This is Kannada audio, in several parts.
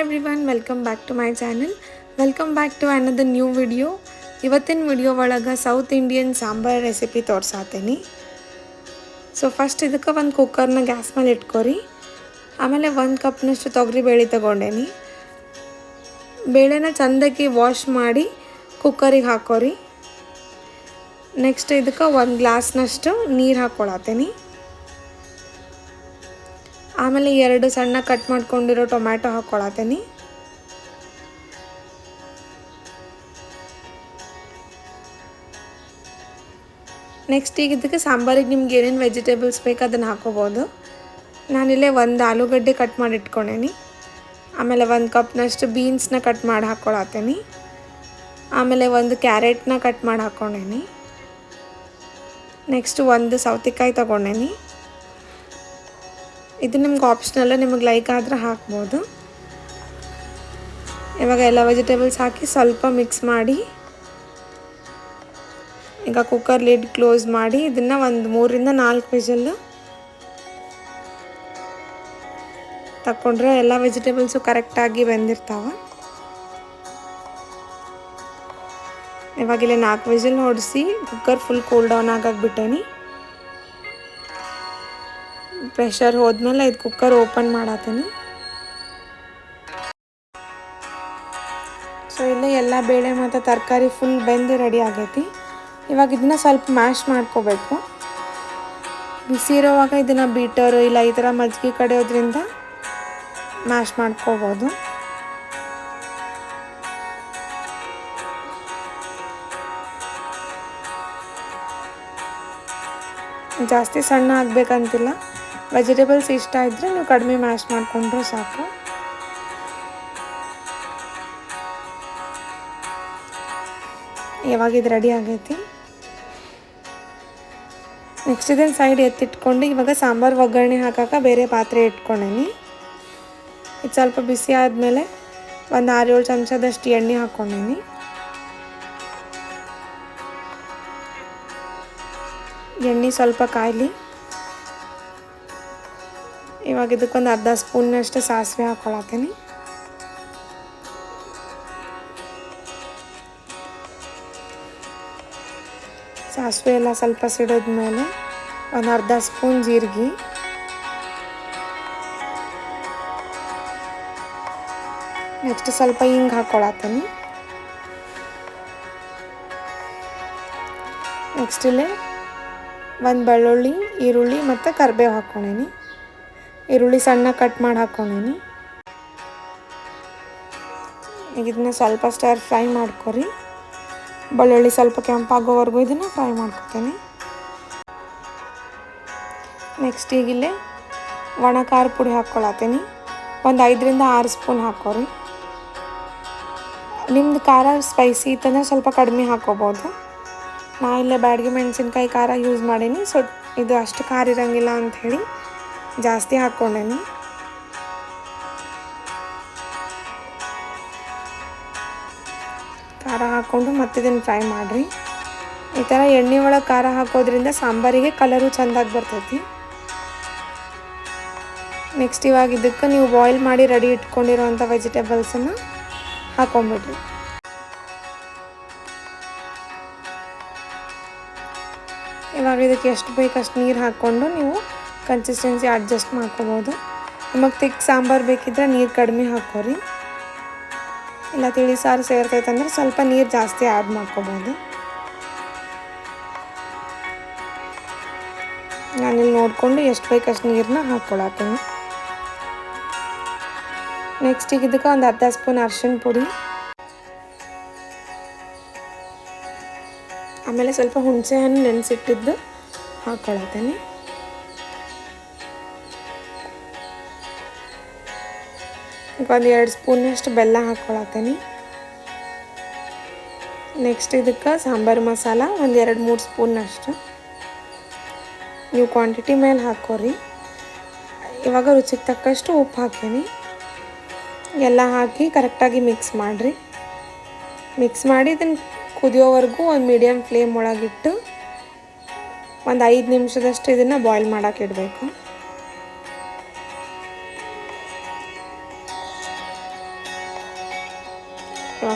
Everyone welcome back to my channel welcome back to another new video ಇವತ್ತಿನ ವಿಡಿಯೋ ಒಳಗೆ ಸೌತ್ ಇಂಡಿಯನ್ ಸಾಂಬಾರ್ ರೆಸಿಪಿ ತೋರ್ಸಾತೀನಿ. ಸೊ ಫಸ್ಟ್ ಇದಕ್ಕೆ ಒಂದು ಕುಕ್ಕರ್ನ ಗ್ಯಾಸ್ ಮೇಲೆ ಇಟ್ಕೊರಿ. ಆಮೇಲೆ ಒಂದು ಕಪ್ನಷ್ಟು ತೊಗರಿ ಬೇಳೆ ತಗೊಂಡೇನಿ. ಬೇಳೆನ ಚಂದಕ್ಕೆ ವಾಶ್ ಮಾಡಿ ಕುಕ್ಕರಿಗೆ ಹಾಕೋರಿ. ನೆಕ್ಸ್ಟ್ ಇದಕ್ಕೆ ಒಂದು ಗ್ಲಾಸ್ನಷ್ಟು ನೀರು ಹಾಕ್ಕೊಳತ್ತೀನಿ ಆಮೇಲೆ ಎರಡು ಸಣ್ಣ ಕಟ್ ಮಾಡ್ಕೊಂಡಿರೋ ಟೊಮ್ಯಾಟೊ ಹಾಕ್ಕೊಳತೀನಿ ನೆಕ್ಸ್ಟ್ ಈಗ ಇದಕ್ಕೆ ಸಾಂಬಾರಿಗೆ ನಿಮ್ಗೆ ಏನೇನು ವೆಜಿಟೇಬಲ್ಸ್ ಬೇಕು ಅದನ್ನು ಹಾಕೋಬೋದು. ನಾನಿಲ್ಲೇ ಒಂದು ಆಲೂಗಡ್ಡೆ ಕಟ್ ಮಾಡಿ ಇಟ್ಕೊಂಡೇನಿ. ಆಮೇಲೆ ಒಂದು ಕಪ್ನಷ್ಟು ಬೀನ್ಸ್ನ ಕಟ್ ಮಾಡಿ ಹಾಕ್ಕೊಳತೀನಿ ಆಮೇಲೆ ಒಂದು ಕ್ಯಾರೆಟ್ನ ಕಟ್ ಮಾಡಿ ಹಾಕ್ಕೊಂಡೇನಿ. ನೆಕ್ಸ್ಟ್ ಒಂದು ಸೌತೆಕಾಯಿ ತೊಗೊಂಡೇನಿ. ಇದು ನಿಮ್ಗೆ ಆಪ್ಷನಲ್ಲ ನಿಮಗೆ ಲೈಕ್ ಆದರೆ ಹಾಕ್ಬೋದು. ಇವಾಗ ಎಲ್ಲ ವೆಜಿಟೇಬಲ್ಸ್ ಹಾಕಿ ಸ್ವಲ್ಪ ಮಿಕ್ಸ್ ಮಾಡಿ, ಈಗ ಕುಕ್ಕರ್ ಲಿಡ್ ಕ್ಲೋಸ್ ಮಾಡಿ, ಇದನ್ನು ಒಂದು ಮೂರಿಂದ ನಾಲ್ಕು ವಿಜಲ್ಲು ತಗೊಂಡ್ರೆ ಎಲ್ಲ ವೆಜಿಟೇಬಲ್ಸು ಕರೆಕ್ಟಾಗಿ ಬೆಂದಿರ್ತಾವೆ. ಇವಾಗಿಲ್ಲ ನಾಲ್ಕು ವಿಜಲ್ ಹೊಡಿಸಿ ಕುಕ್ಕರ್ ಫುಲ್ ಕೂಲ್ ಡೌನ್ ಆಗಾಕ್ಬಿಟ್ಟೇನಿ ಪ್ರೆಷರ್ ಹೋದ್ಮೇಲೆ ಇದು ಕುಕ್ಕರ್ ಓಪನ್ ಮಾಡತ್ತೀನಿ ಸೊ ಇಲ್ಲೇ ಎಲ್ಲ ಬೇಳೆ ಮತ್ತು ತರಕಾರಿ ಫುಲ್ ಬೆಂದು ರೆಡಿ ಆಗೈತಿ. ಇವಾಗ ಇದನ್ನ ಸ್ವಲ್ಪ ಮ್ಯಾಶ್ ಮಾಡ್ಕೋಬೇಕು. ಬಿಸಿ ಇರೋವಾಗ ಇದನ್ನು ಬೀಟರು ಇಲ್ಲ ಈ ಥರ ಮಜ್ಜಿಗೆ ಕಡಿಯೋದ್ರಿಂದ ಮ್ಯಾಶ್ ಮಾಡ್ಕೋಬೋದು. ಜಾಸ್ತಿ ಸಣ್ಣ ಆಗಬೇಕಂತಿಲ್ಲ. ವೆಜಿಟೇಬಲ್ಸ್ ಇಷ್ಟ ಇದ್ದರೆ ನೀವು ಕಡಿಮೆ ಮ್ಯಾಶ್ ಮಾಡಿಕೊಂಡ್ರೆ ಸಾಕು. ಇವಾಗ ಇದು ರೆಡಿ ಆಗೈತಿ? ನೆಕ್ಸ್ಟ್ ಇದನ್ನು ಸೈಡ್ ಎತ್ತಿಟ್ಕೊಂಡು ಇವಾಗ ಸಾಂಬಾರು ಒಗ್ಗರಣೆ ಹಾಕಕ್ಕೆ ಬೇರೆ ಪಾತ್ರೆ ಇಟ್ಕೊಂಡೇನಿ ಇದು ಸ್ವಲ್ಪ ಬಿಸಿ ಆದಮೇಲೆ ಒಂದು ಆರು ಏಳು ಚಮಚದಷ್ಟು ಎಣ್ಣೆ ಹಾಕ್ಕೊಂಡೇನಿ ಎಣ್ಣೆ ಸ್ವಲ್ಪ ಕಾಯಲಿ. ಇವಾಗ ಇದಕ್ಕೊಂದು ಅರ್ಧ ಸ್ಪೂನ್ನಷ್ಟು ಸಾಸಿವೆ ಹಾಕ್ಕೊಳತ್ತೀನಿ ಸಾಸಿವೆ ಎಲ್ಲ ಸ್ವಲ್ಪ ಸಿಡಿದ್ಮೇಲೆ ಒಂದು ಅರ್ಧ ಸ್ಪೂನ್ ಜೀರಿಗೆ. ನೆಕ್ಸ್ಟ್ ಸ್ವಲ್ಪ ಹಿಂಗೆ ಹಾಕ್ಕೊಳತ್ತೀನಿ ನೆಕ್ಸ್ಟ್ ಇಲ್ಲೇ ಒಂದು ಬೆಳ್ಳುಳ್ಳಿ, ಈರುಳ್ಳಿ ಮತ್ತು ಕರಿಬೇವು ಹಾಕ್ಕೊಂಡೀನಿ ಈರುಳ್ಳಿ ಸಣ್ಣ ಕಟ್ ಮಾಡಿ ಹಾಕ್ಕೊಂಡೀನಿ ಈಗ ಇದನ್ನ ಸ್ವಲ್ಪ ಸ್ಟಾರ್ ಫ್ರೈ ಮಾಡ್ಕೊರಿ. ಬೆಳ್ಳುಳ್ಳಿ ಸ್ವಲ್ಪ ಕೆಂಪಾಗೋವರೆಗೂ ಇದನ್ನು ಫ್ರೈ ಮಾಡ್ಕೊತೀನಿ. ನೆಕ್ಸ್ಟ್ ಈಗಿಲ್ಲೇ ಒಣ ಖಾರ ಪುಡಿ ಹಾಕ್ಕೊಳತ್ತೀನಿ ಒಂದು ಐದರಿಂದ ಆರು ಸ್ಪೂನ್ ಹಾಕೋರಿ ನಿಮ್ದು ಖಾರ ಸ್ಪೈಸಿ ಇತ್ತಂದ್ರೆ ಸ್ವಲ್ಪ ಕಡಿಮೆ ಹಾಕೋಬೋದು ನಾ ಇಲ್ಲೇ ಬ್ಯಾಡ್ಗೆ ಮೆಣಸಿನ್ಕಾಯಿ ಖಾರ ಯೂಸ್ ಮಾಡೀನಿ. ಸೊ ಇದು ಅಷ್ಟು ಖಾರ ಇರೋಂಗಿಲ್ಲ ಅಂಥೇಳಿ ಜಾಸ್ತಿ ಹಾಕ್ಕೊಂಡೇನಿ. ಖಾರ ಹಾಕ್ಕೊಂಡು ಮತ್ತೆ ಇದನ್ನು ಫ್ರೈ ಮಾಡಿರಿ. ಈ ಥರ ಎಣ್ಣೆ ಒಳಗೆ ಖಾರ ಹಾಕೋದ್ರಿಂದ ಸಾಂಬಾರಿಗೆ ಕಲರು ಚೆಂದಾಗಿ ಬರ್ತೈತಿ. ನೆಕ್ಸ್ಟ್ ಇವಾಗ ಇದಕ್ಕೆ ನೀವು ಬಾಯ್ಲ್ ಮಾಡಿ ರೆಡಿ ಇಟ್ಕೊಂಡಿರೋವಂಥ ವೆಜಿಟೇಬಲ್ಸನ್ನು ಹಾಕೊಂಬಿಡ್ರಿ. ಇವಾಗ ಇದಕ್ಕೆ ಎಷ್ಟು ಬೇಕಷ್ಟು ನೀರು ಹಾಕ್ಕೊಂಡು ನೀವು ಕನ್ಸಿಸ್ಟೆನ್ಸಿ ಅಡ್ಜಸ್ಟ್ ಮಾಡ್ಕೋಬೋದು. ನಿಮಗೆ ತಿಕ್ ಸಾಂಬಾರು ಬೇಕಿದ್ರೆ ನೀರು ಕಡಿಮೆ ಹಾಕೋರಿ ಇಲ್ಲ ತಿಳಿ ಸಾರು ಸೇರ್ತೈತಂದ್ರೆ ಸ್ವಲ್ಪ ನೀರು ಜಾಸ್ತಿ ಆ್ಯಡ್ ಮಾಡ್ಕೋಬೋದು. ನಾನಿಲ್ಲಿ ನೋಡಿಕೊಂಡು ಎಷ್ಟು ಬೇಕು ಅಷ್ಟು ನೀರನ್ನ ಹಾಕ್ಕೊಳತ್ತೀನಿ ನೆಕ್ಸ್ಟ್ ಈಗ ಇದಕ್ಕೆ ಒಂದು ಅರ್ಧ ಸ್ಪೂನ್ ಅರ್ಶಿಣ ಪುಡಿ. ಆಮೇಲೆ ಸ್ವಲ್ಪ ಹುಣಸೆ ಹಣ್ಣು ನೆನೆಸಿಟ್ಟಿದ್ದು ಹಾಕ್ಕೊಳತ್ತೀನಿ ಒಂದು ಎರಡು ಸ್ಪೂನಷ್ಟು ಬೆಲ್ಲ ಹಾಕ್ಕೊಳತ್ತೀನಿ. ನೆಕ್ಸ್ಟ್ ಇದಕ್ಕೆ ಸಾಂಬಾರು ಮಸಾಲ, ಒಂದು ಎರಡು ಮೂರು ಸ್ಪೂನಷ್ಟು. ನೀವು ಕ್ವಾಂಟಿಟಿ ಮೇಲೆ ಹಾಕೋರಿ ಇವಾಗ ರುಚಿಗೆ ತಕ್ಕಷ್ಟು ಉಪ್ಪು ಹಾಕೀನಿ ಎಲ್ಲ ಹಾಕಿ ಕರೆಕ್ಟಾಗಿ ಮಿಕ್ಸ್ ಮಾಡಿರಿ. ಮಿಕ್ಸ್ ಮಾಡಿ ಇದನ್ನು ಕುದಿಯೋವರೆಗೂ ಒಂದು ಮೀಡಿಯಮ್ ಫ್ಲೇಮ್ ಒಳಗಿಟ್ಟು ಒಂದು ಐದು ನಿಮಿಷದಷ್ಟು ಇದನ್ನು ಬಾಯ್ಲ್ ಮಾಡೋಕೆ ಇಡಬೇಕು.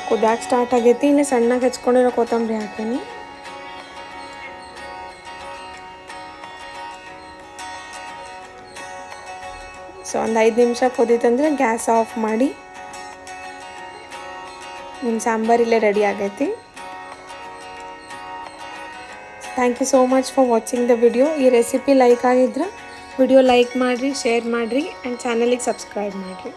ಕುದ್ಯಾಕೆ ಸ್ಟಾರ್ಟ್ ಆಗೈತಿ ಇಲ್ಲಿ ಸಣ್ಣಗೆ ಹೆಚ್ಕೊಂಡಿರೋ ಕೊತ್ತಂಬರಿ ಹಾಕೀನಿ. ಸೊ ಒಂದು ಐದು ನಿಮಿಷ ಕುದೀತಂದ್ರೆ ಗ್ಯಾಸ್ ಆಫ್ ಮಾಡಿ. ನಿಮ್ಮ ಸಾಂಬಾರು ಇಲ್ಲೇ ರೆಡಿ ಆಗೈತಿ. Thank you so much for watching the video ಈ ರೆಸಿಪಿ ಲೈಕ್ ಆಗಿದ್ರೆ ವಿಡಿಯೋ ಲೈಕ್ ಮಾಡಿರಿ ಶೇರ್ ಮಾಡಿರಿ ಆ್ಯಂಡ್ ಚಾನಲಿಗೆ ಸಬ್ಸ್ಕ್ರೈಬ್ ಮಾಡಿರಿ.